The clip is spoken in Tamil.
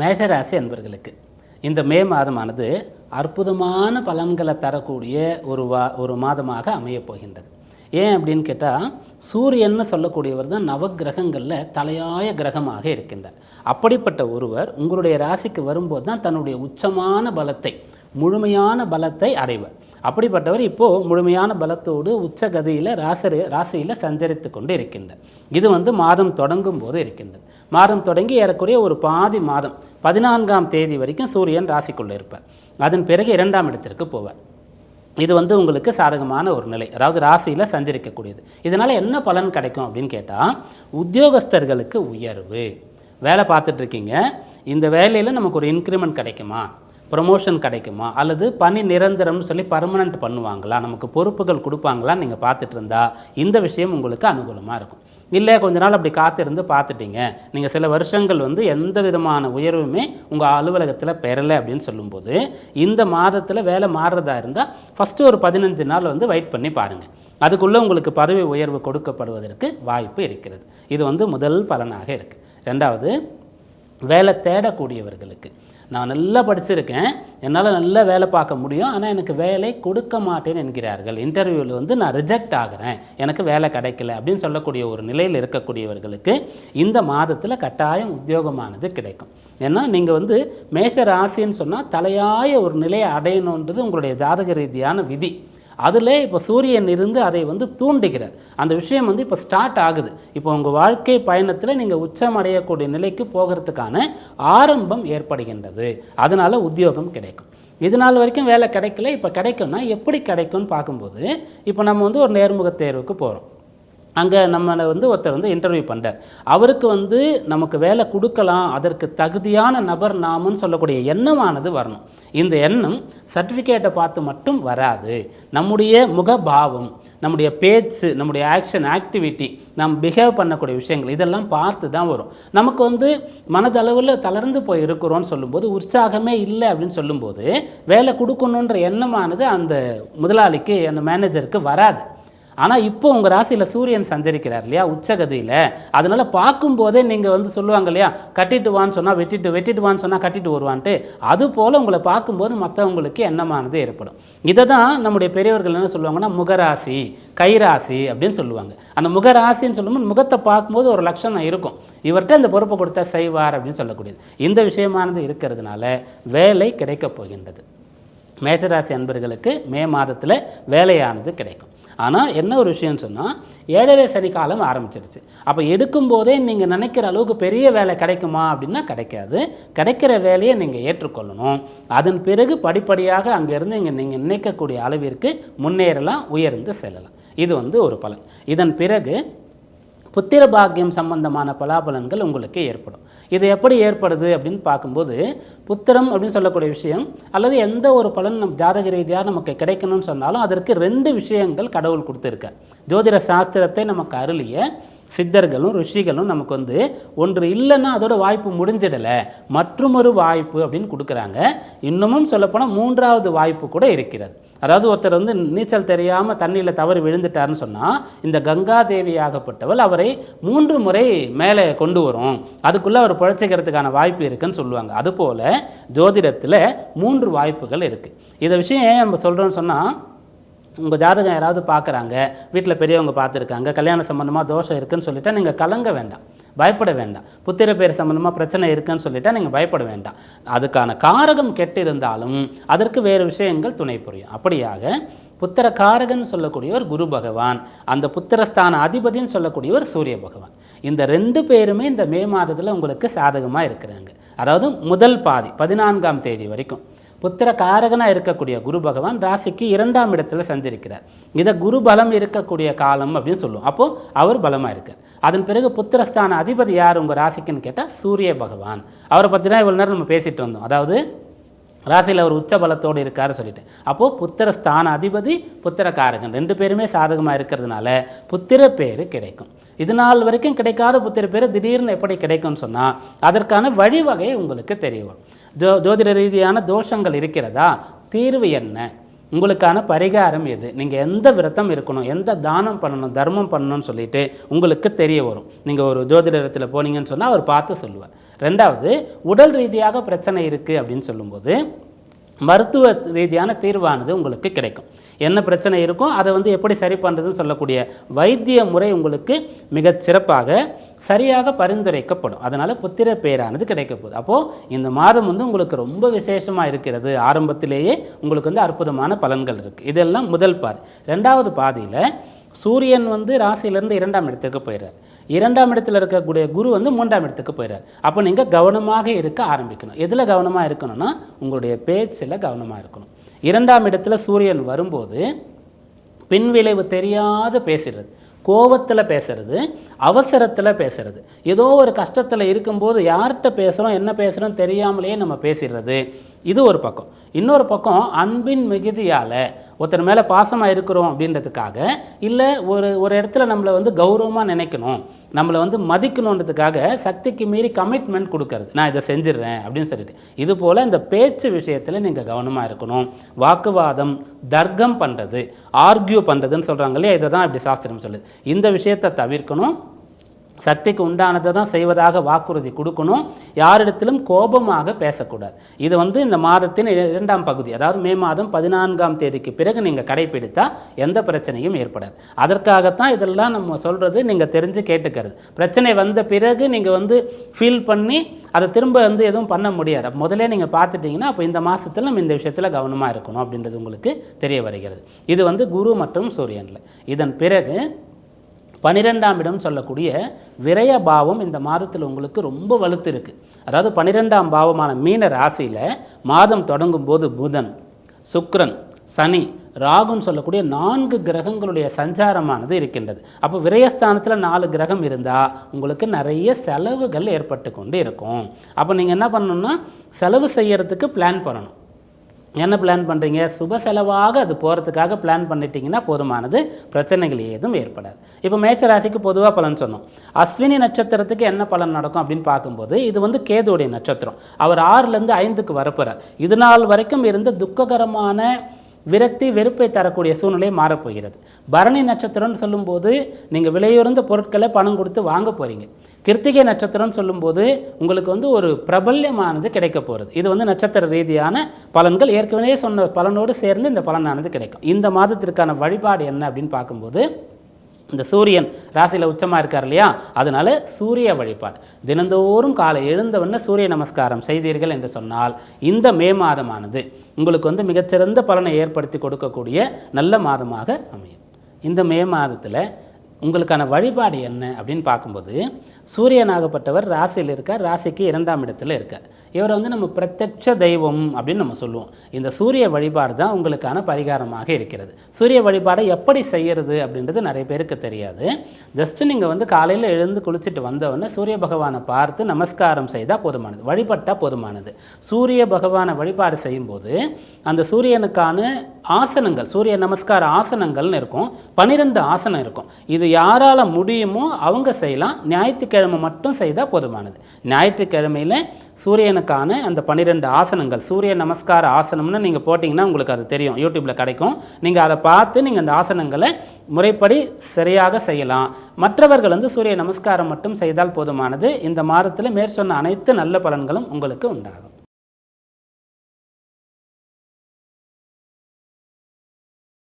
மேஷராசி அன்பர்களுக்கு இந்த மே மாதமானது அற்புதமான பலன்களை தரக்கூடிய ஒரு வா ஒரு மாதமாக அமையப் போகின்றது. ஏன் அப்படின்னு கேட்டால் சூரியன்னு சொல்லக்கூடியவர் தான் நவக்கிரகங்களில் தலையாய கிரகமாக இருக்கின்றார். அப்படிப்பட்ட ஒருவர் உங்களுடைய ராசிக்கு வரும்போது தான் தன்னுடைய உச்சமான பலத்தை முழுமையான பலத்தை அடைவர். அப்படிப்பட்டவர் இப்போது முழுமையான பலத்தோடு உச்சகதியில் ராசரி ராசியில் சஞ்சரித்து கொண்டு இருக்கின்றார் இது வந்து மாதம் தொடங்கும் போது இருக்கின்றது மாதம் தொடங்கி ஏறக்குறைய ஒரு பாதி மாதம் பதினான்காம் தேதி வரைக்கும் சூரியன் ராசிக்குள்ளே இருப்பார். அதன் பிறகு இரண்டாம் இடத்திற்கு போவார். இது வந்து உங்களுக்கு சாதகமான ஒரு நிலை அதாவது ராசியில் சஞ்சரிக்கக்கூடியது. இதனால் என்ன பலன் கிடைக்கும் அப்படின்னு கேட்டால் உத்தியோகஸ்தர்களுக்கு உயர்வு. வேலை பார்த்துட்ருக்கீங்க இந்த வேலையில் நமக்கு ஒரு இன்க்ரிமெண்ட் கிடைக்குமா? ப்ரொமோஷன் கிடைக்குமா? அல்லது பணி நிரந்தரம்னு சொல்லி பர்மனெண்ட் பண்ணுவாங்களா? நமக்கு பொறுப்புகள் கொடுப்பாங்களான்னு நீங்கள் பார்த்துட்டு இருந்தா இந்த விஷயம் உங்களுக்கு அனுகூலமாக இருக்கும். இல்லை கொஞ்ச நாள் அப்படி காத்திருந்து பார்த்துட்டீங்க. நீங்கள் சில வருஷங்கள் வந்து எந்த விதமான உயர்வுமே உங்கள் அலுவலகத்தில் பெறலை அப்படின்னு சொல்லும்போது இந்த மாதத்தில் வேலை மாறுறதா இருந்தால் ஃபஸ்ட்டு ஒரு பதினஞ்சு நாள் வந்து வெயிட் பண்ணி பாருங்கள் அதுக்குள்ளே உங்களுக்கு பதவி உயர்வு கொடுக்கப்படுவதற்கு வாய்ப்பு இருக்கிறது. இது வந்து முதல் பலனாக இருக்குது ரெண்டாவது வேலை தேடக்கூடியவர்களுக்கு. நான் நல்லா படிச்சிருக்கேன். என்னால் நல்லா வேலை பார்க்க முடியும். ஆனால் எனக்கு வேலை கொடுக்க மாட்டேன் என்கிறார்கள். இன்டர்வியூவில் வந்து நான் ரிஜெக்ட் ஆகிறேன். எனக்கு வேலை கிடைக்கல அப்படின்னு சொல்லக்கூடிய ஒரு நிலையில் இருக்கக்கூடியவர்களுக்கு இந்த மாதத்தில் கட்டாயம் உத்தியோகமானது கிடைக்கும். ஏன்னா நீங்கள் வந்து மேஷ ராசின்னு சொன்னால் தலையாய ஒரு நிலையை அடையணுன்றது உங்களுடைய ஜாதக ரீதியான விதி. அதில் இப்போ சூரியன் இருந்து அதை வந்து தூண்டுகிறார். அந்த விஷயம் வந்து இப்போ ஸ்டார்ட் ஆகுது. இப்போ உங்கள் வாழ்க்கை பயணத்தில் நீங்கள் உச்சம் அடையக்கூடிய நிலைக்கு போகிறதுக்கான ஆரம்பம் ஏற்படுகின்றது. அதனால் உத்தியோகம் கிடைக்கும். இது நாள் வரைக்கும் வேலை கிடைக்கல. இப்போ கிடைக்கும்னா எப்படி கிடைக்கும்னு பார்க்கும்போது இப்போ நம்ம வந்து ஒரு நேர்முக தேர்வுக்கு போகிறோம் அங்கே நம்மளை வந்து ஒருத்தர் வந்து இன்டர்வியூ பண்ணுறார் அவருக்கு வந்து நமக்கு வேலை கொடுக்கலாம். அதற்கு தகுதியான நபர் நாமுன்னு சொல்லக்கூடிய எண்ணமானது வரணும். இந்த எண்ணம் சர்டிஃபிகேட்டை பார்த்து மட்டும் வராது. நம்முடைய முகபாவம் நம்முடைய பேச்சு நம்முடைய ஆக்ஷன் ஆக்டிவிட்டி நாம் பிஹேவ் பண்ணக்கூடிய விஷயங்கள் இதெல்லாம் பார்த்து தான் வரும். நமக்கு வந்து மனதளவில் தளர்ந்து போய் இருக்கிறோன்னு சொல்லும்போது உற்சாகமே இல்லை அப்படின்னு சொல்லும்போது வேலை கொடுக்கணுன்ற எண்ணமானது அந்த முதலாளிக்கு அந்த மேனேஜருக்கு வராது. ஆனால் இப்போ உங்கள் ராசியில் சூரியன் சஞ்சரிக்கிறார் இல்லையா? உச்சகதியில். அதனால் பார்க்கும்போதே நீங்கள் வந்து சொல்லுவாங்க இல்லையா? கட்டிட்டு வான்னு சொன்னால் வெட்டிட்டு வெட்டிட்டு வான்னு சொன்னால் கட்டிட்டு வருவான்ட்டு. அது போல் உங்களை பார்க்கும்போது மற்றவங்களுக்கு எண்ணமானது ஏற்படும். இதை தான் நம்முடைய பெரியவர்கள் என்ன சொல்லுவாங்கன்னா முகராசி கைராசி அப்படின்னு சொல்லுவாங்க. அந்த முகராசின்னு சொல்லும்போது முகத்தை பார்க்கும்போது ஒரு லட்சணம் இருக்கும். இவர்கிட்ட இந்த பொறுப்பை கொடுத்தா செய்வார் அப்படின்னு சொல்லக்கூடியது. இந்த விஷயமானது இருக்கிறதுனால வேலை கிடைக்கப் போகின்றது. மேஷராசி அன்பர்களுக்கு மே மாதத்தில் வேலையானது கிடைக்கும். ஆனால் என்ன ஒரு விஷயம்னு சொன்னால் ஏழரை சனி காலம் ஆரம்பிச்சிடுச்சு அப்போ எடுக்கும்போதே நீங்கள் நினைக்கிற அளவுக்கு பெரிய வேலை கிடைக்குமா அப்படின்னா கிடைக்காது. கிடைக்கிற வேலையை நீங்கள் ஏற்றுக்கொள்ளணும். அதன் பிறகு படிப்படியாக அங்கேருந்து இங்கே நீங்கள் நினைக்கக்கூடிய அளவிற்கு முன்னேறலாம் உயர்ந்து செல்லலாம். இது வந்து ஒரு பலன். இதன் பிறகு புத்திர பாக்கியம் சம்பந்தமான பலாபலன்கள் உங்களுக்கு ஏற்படும். இது எப்படி ஏற்படுது அப்படின்னு பார்க்கும்போது புத்திரம் அப்படின்னு சொல்லக்கூடிய விஷயம் அல்லது எந்த ஒரு பலன் நம் ஜாதக ரீதியாக நமக்கு கிடைக்கணும்னு சொன்னாலும் அதற்கு ரெண்டு விஷயங்கள் கடவுள் கொடுத்துருக்கார். ஜோதிட சாஸ்திரத்தை நமக்கு அருளிய சித்தர்களும் ரிஷிகளும் நமக்கு வந்து ஒன்று இல்லைன்னா அதோட வாய்ப்பு முடிஞ்சிடலை மற்றுமொரு வாய்ப்பு அப்படின்னு கொடுக்குறாங்க. இன்னமும் சொல்லப்போனால் மூன்றாவது வாய்ப்பு கூட இருக்கிறது. அதாவது ஒருத்தர் வந்து நீச்சல் தெரியாமல் தண்ணியில் தவறி விழுந்துட்டாருன்னு சொன்னால் இந்த கங்கா தேவி ஆகப்பட்டவள் அவரை மூன்று முறை மேலே கொண்டு வரும். அதுக்குள்ளே அவர் பிழைச்சிக்கிறதுக்கான வாய்ப்பு இருக்குன்னு சொல்லுவாங்க. அதுபோல் ஜோதிடத்தில் மூன்று வாய்ப்புகள் இருக்குது இதை விஷயம் ஏன் நம்ம சொல்கிறோன்னு சொன்னால் உங்கள் ஜாதகம் யாராவது பார்க்குறாங்க வீட்டில் பெரியவங்க பார்த்துருக்காங்க கல்யாண சம்மந்தமாக தோஷம் இருக்குன்னு சொல்லிவிட்டால் நீங்கள் கலங்க வேண்டாம். பயப்பட வேண்டாம். புத்திர பேர் சம்மந்தமாக பிரச்சனை இருக்குன்னு சொல்லிட்டா நீங்கள் பயப்பட வேண்டாம். அதுக்கான காரகம் கெட்டு இருந்தாலும் அதற்கு வேறு விஷயங்கள் துணை புரியும். அப்படியாக புத்திர காரகன் சொல்லக்கூடியவர் குரு பகவான் அந்த புத்திரஸ்தான அதிபதின்னு சொல்லக்கூடியவர் சூரிய பகவான். இந்த ரெண்டு பேருமே இந்த மே மாதத்தில் உங்களுக்கு சாதகமாக இருக்கிறாங்க. அதாவது முதல் பாதி பதினான்காம் தேதி வரைக்கும். புத்திர காரகனாக இருக்கக்கூடிய குரு பகவான் ராசிக்கு இரண்டாம் இடத்துல சந்திருக்கிறார் இதை குரு பலம் இருக்கக்கூடிய காலம் அப்படின்னு சொல்லுவோம். அப்போது அவர் பலமாக இருக்கார். அதன் பிறகு புத்திரஸ்தான அதிபதி யார் உங்கள் ராசிக்குன்னு கேட்டால் சூரிய பகவான். அவரை பற்றி தான் இவ்வளோ நேரம் நம்ம பேசிட்டு வந்தோம் அதாவது ராசியில் அவர் உச்ச பலத்தோடு இருக்காரு சொல்லிட்டு. அப்போது புத்திர ஸ்தான அதிபதி புத்திரக்காரகன். ரெண்டு பேருமே சாதகமாக இருக்கிறதுனால புத்திர பேர் கிடைக்கும். இது நாள் வரைக்கும் கிடைக்காத புத்திர பேர் திடீர்னு எப்படி கிடைக்கும்னு சொன்னால் அதற்கான வழிவகை உங்களுக்கு தெரியும் ஜோ ஜோதிட ரீதியான தோஷங்கள் இருக்கிறதா? தீர்வு என்ன? உங்களுக்கான பரிகாரம் எது? நீங்கள் எந்த விரதம் இருக்கணும்? எந்த தானம் பண்ணணும்? தர்மம் பண்ணணும்னு சொல்லிட்டு உங்களுக்கு தெரிய வரும். நீங்கள் ஒரு ஜோதிடத்தில் போனீங்கன்னு சொன்னால் அவர் பார்த்து சொல்லுவார். ரெண்டாவது உடல் ரீதியாக பிரச்சனை இருக்குது அப்படின்னு சொல்லும்போது மருத்துவ ரீதியான தீர்வானது உங்களுக்கு கிடைக்கும். என்ன பிரச்சனை இருக்கும் அதை வந்து எப்படி சரி பண்ணுறதுன்னு சொல்லக்கூடிய வைத்திய முறை உங்களுக்கு மிகச் சிறப்பாக சரியாக பரிந்துரைக்கப்படும். அதனால் புத்திர பேரானது கிடைக்க போகுது அப்போது இந்த மாதம் வந்து உங்களுக்கு ரொம்ப விசேஷமாக இருக்கிறது. ஆரம்பத்திலேயே உங்களுக்கு வந்து அற்புதமான பலன்கள் இருக்குது இதெல்லாம் முதல் பாதி. ரெண்டாவது பாதியில் சூரியன் வந்து ராசியிலேருந்து இரண்டாம் இடத்துக்கு போயிடுறார் இரண்டாம் இடத்துல இருக்கக்கூடிய குரு வந்து மூன்றாம் இடத்துக்கு போயிடுறார் அப்போ நீங்கள் கவனமாக இருக்க ஆரம்பிக்கணும். எதில் கவனமாக இருக்கணும்னா உங்களுடைய பேச்சில் கவனமாக இருக்கணும். இரண்டாம் இடத்துல சூரியன் வரும்போது பின்விளைவு தெரியாத பேசிடுறது கோபத்தில் பேசுகிறது அவசரத்தில் பேசுகிறது ஏதோ ஒரு கஷ்டத்தில் இருக்கும்போது யார்கிட்ட பேசுகிறோம் என்ன பேசுகிறோம் தெரியாமலேயே நம்ம பேசிடுறது. இது ஒரு பக்கம். இன்னொரு பக்கம் அன்பின் மிகுதியால் ஒருத்தர் மேலே பாசமாக இருக்கிறோம் அப்படின்றதுக்காக இல்லை ஒரு ஒரு இடத்துல நம்மளை வந்து கௌரவமாக நினைக்கணும். நம்மளை வந்து மதிக்கணுன்றதுக்காக சக்திக்கு மீறி கமிட்மெண்ட் கொடுக்கறது. நான் இதை செஞ்சிடுறேன் அப்படின்னு சொல்லிட்டு. இது போல் இந்த பேச்சு விஷயத்தில் நீங்கள் கவனமாக இருக்கணும். வாக்குவாதம் தர்க்கம் பண்ணுறது ஆர்கியூ பண்ணுறதுன்னு சொல்கிறாங்க இல்லையா? இதை தான் இப்படி சாஸ்திரம் சொல்லுது. இந்த விஷயத்தை தவிர்க்கணும் சக்திக்கு உண்டானதை தான் செய்வதாக வாக்குறுதி கொடுக்கணும். யாரிடத்திலும் கோபமாக பேசக்கூடாது. இது வந்து இந்த மாதத்தின் இரண்டாம் பகுதி. அதாவது மே மாதம் பதினான்காம் தேதிக்கு பிறகு நீங்கள் கடைப்பிடித்தா எந்த பிரச்சனையும் ஏற்படாது. அதற்காகத்தான் இதெல்லாம் நம்ம சொல்கிறது நீங்கள் தெரிஞ்சு கேட்டுக்கிறது. பிரச்சனை வந்த பிறகு நீங்கள் வந்து ஃபீல் பண்ணி அதை திரும்ப வந்து எதுவும் பண்ண முடியாது. முதலே நீங்கள் பார்த்துட்டிங்கன்னா அப்போ இந்த மாதத்தில் நம்ம இந்த விஷயத்தில் கவனமாக இருக்கணும் அப்படின்றது உங்களுக்கு தெரிய வருகிறது. இது வந்து குரு மற்றும் சூரியனில். இதன் பிறகு பனிரெண்டாம் இடம் சொல்லக்கூடிய விரய பாவம் இந்த மாதத்தில் உங்களுக்கு ரொம்ப வலுத்து இருக்குது அதாவது பனிரெண்டாம் பாவமான மீன ராசியில் மாதம் தொடங்கும் போது புதன் சுக்ரன் சனி ராகுன்னு சொல்லக்கூடிய நான்கு கிரகங்களுடைய சஞ்சாரமானது இருக்கின்றது. அப்போ விரயஸ்தானத்தில் நாலு கிரகம் இருந்தால் உங்களுக்கு நிறைய செலவுகள் ஏற்பட்டு கொண்டு இருக்கும். அப்போ நீங்கள் என்ன பண்ணணும்னா செலவு செய்யறதுக்கு பிளான் பண்ணணும். என்ன பிளான் பண்ணுறீங்க சுப செலவாக அது போகிறதுக்காக பிளான் பண்ணிட்டீங்கன்னா போதுமானது. பிரச்சனைகள் ஏதும் ஏற்படாது. இப்போ மேச்ச ராசிக்கு பொதுவாக பலன் சொன்னோம். அஸ்வினி நட்சத்திரத்துக்கு என்ன பலன் நடக்கும் அப்படின்னு பார்க்கும்போது இது வந்து கேதுவுடைய நட்சத்திரம். அவர் ஆறுலேருந்து ஐந்துக்கு வரப்போகிறார் இது நாள் வரைக்கும் இருந்த துக்ககரமான விரக்தி வெறுப்பை தரக்கூடிய சூழ்நிலை மாறப்போகிறது. பரணி நட்சத்திரம்னு சொல்லும்போது நீங்கள் விலையுறந்த பொருட்களை பணம் கொடுத்து வாங்க போகிறீங்க கிருத்திகை நட்சத்திரம்னு சொல்லும்போது உங்களுக்கு வந்து ஒரு பிரபல்யமானது கிடைக்க போகிறது இது வந்து நட்சத்திர ரீதியான பலன்கள். ஏற்கனவே சொன்ன பலனோடு சேர்ந்து இந்த பலனானது கிடைக்கும். இந்த மாதத்திற்கான வழிபாடு என்ன அப்படின்னு பார்க்கும்போது இந்த சூரியன் ராசியில் உச்சமாக இருக்கார் இல்லையா? அதனால சூரிய வழிபாடு. தினந்தோறும் காலை எழுந்தவொடனே சூரிய நமஸ்காரம் செய்தீர்கள் என்று சொன்னால் இந்த மே மாதமானது உங்களுக்கு வந்து மிகச்சிறந்த பலனை ஏற்படுத்தி கொடுக்கக்கூடிய நல்ல மாதமாக அமையும். இந்த மே மாதத்தில் உங்களுக்கான வழிபாடு என்ன அப்படின்னு பார்க்கும்போது சூரியனாகப்பட்டவர் ராசியில் இருக்கார் ராசிக்கு இரண்டாம் இடத்துல இருக்கார். இவரை வந்து நம்ம பிரத்யட்ச தெய்வம் அப்படின்னு நம்ம சொல்லுவோம். இந்த சூரிய வழிபாடு தான் உங்களுக்கான பரிகாரமாக இருக்கிறது. சூரிய வழிபாடை எப்படி செய்யறது அப்படின்றது நிறைய பேருக்கு தெரியாது. ஜஸ்ட் நீங்கள் வந்து காலையில் எழுந்து குளிச்சுட்டு வந்தவொடனே சூரிய பகவானை பார்த்து நமஸ்காரம் செய்தால் போதுமானது. வழிபட்டால் போதுமானது. சூரிய பகவானை வழிபாடு செய்யும்போது அந்த சூரியனுக்கான ஆசனங்கள் சூரிய நமஸ்கார ஆசனங்கள்னு இருக்கும். பன்னிரெண்டு ஆசனம் இருக்கும். இது யாரால் முடியுமோ அவங்க செய்யலாம். ஞாயிற்றுக்கிழமை மட்டும் செய்தால் போதுமானது. ஞாயிற்றுக்கிழமையில் சூரியனுக்கான அந்த பன்னிரெண்டு ஆசனங்கள் சூரிய நமஸ்கார ஆசனம்னு நீங்கள் போட்டிங்கன்னா உங்களுக்கு அது தெரியும். யூடியூப்பில் கிடைக்கும். நீங்கள் அதை பார்த்து நீங்கள் அந்த ஆசனங்களை முறைப்படி சரியாக செய்யலாம். மற்றவர்கள் வந்து சூரிய நமஸ்காரம் மட்டும் செய்தால் போதுமானது. இந்த மாதத்தில் மேற்சொன்ன அனைத்து நல்ல பலன்களும் உங்களுக்கு உண்டாகும்.